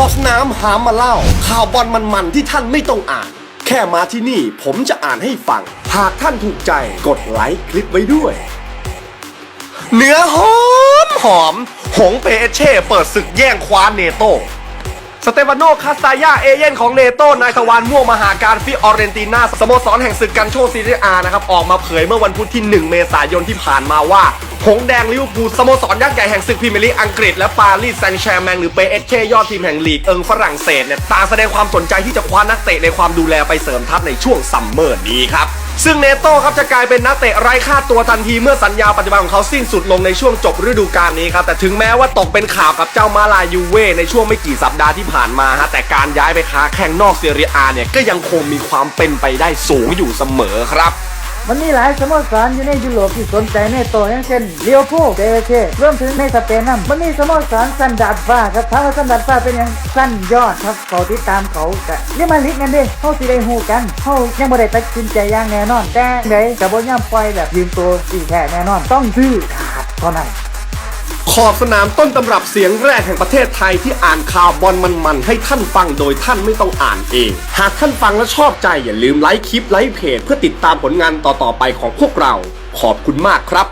อสนามหามาเล่า ข่าวบอลมันๆที่ท่านไม่ต้องอ่าน แค่มาที่นี่ผมจะอ่านให้ฟัง หากท่านถูกใจกดไลค์คลิปไว้ด้วย เนื้อหอมหอม หงเปเช่ เปิดศึกแย่งคว้าเนโตสเตฟานโน คาสตายา เอเย่นของเนโตนายทวารม่วงมหาการฟิออเรนตินาสโมสรแห่งศึกกันโชซีเรียอานะครับ ออกมาเผยเมื่อวันพุธที่ 1 เมษายนที่ผ่านมาว่า หงแดงลิเวอร์พูลสโมสรยักษ์ใหญ่แห่งศึกพรีเมียร์ลีกอังกฤษและปารีสแซงต์แชร์แมงหรือเปเอชเช่ยอดทีมแห่งลีกเอิงฝรั่งเศสเนี่ยต่างแสดงความสนใจที่จะคว้านักเตะในความดูแลไปเสริมทัพในช่วงซัมเมอร์นี้ครับซึ่งเนโต้ครับจะกลายเป็นนักเตะไร้ค่าตัวทันทีเมื่อสัญญาปัจจุบันของเขาสิ้นสุดลงในช่วงจบฤดูกาลนี้ครับแต่ถึงแม้ว่าตกเป็นข่าวกับเจ้ามาลายูเว่ในช่วงไม่กี่สัปดาห์ที่ผ่านมาฮะแต่การย้ายไปค้าแข่งนอกเซเรียอาเนี่ยก็ยังคงมีความเป็นไปได้สูงอยู่เสมอครับ มันมีหลายสโมสรอยู่ในยุโรปที่สนใจในโตอย่างเช่นเลียวพูเปเชรวมถึงในสเปนนั่นมันมีสโมสรสันดาดฟ้าครับถามว่าสันดาดฟ้าเป็นอยังสั้นยอดครับเขาติดตามเขากะเรียกมาลิกกันเด้เขาสิได้ฮู้กันเขายังบ่ได้ตัดสินใจอย่างแน่นอน แต่ไดกับบ่ย่ำปล่อยแบบยืมตัวสิแค่แน่นอน ต้องซื้อขาดเท่านั้น ขอบสนามต้นตำรับเสียงแรกแห่งประเทศไทยที่อ่านข่าวบอลมันๆ ให้ท่านฟังโดยท่านไม่ต้องอ่านเอง หากท่านฟังและชอบใจอย่าลืมไลค์คลิปไลค์เพจเพื่อติดตามผลงานต่อๆไปของพวกเรา ขอบคุณมากครับ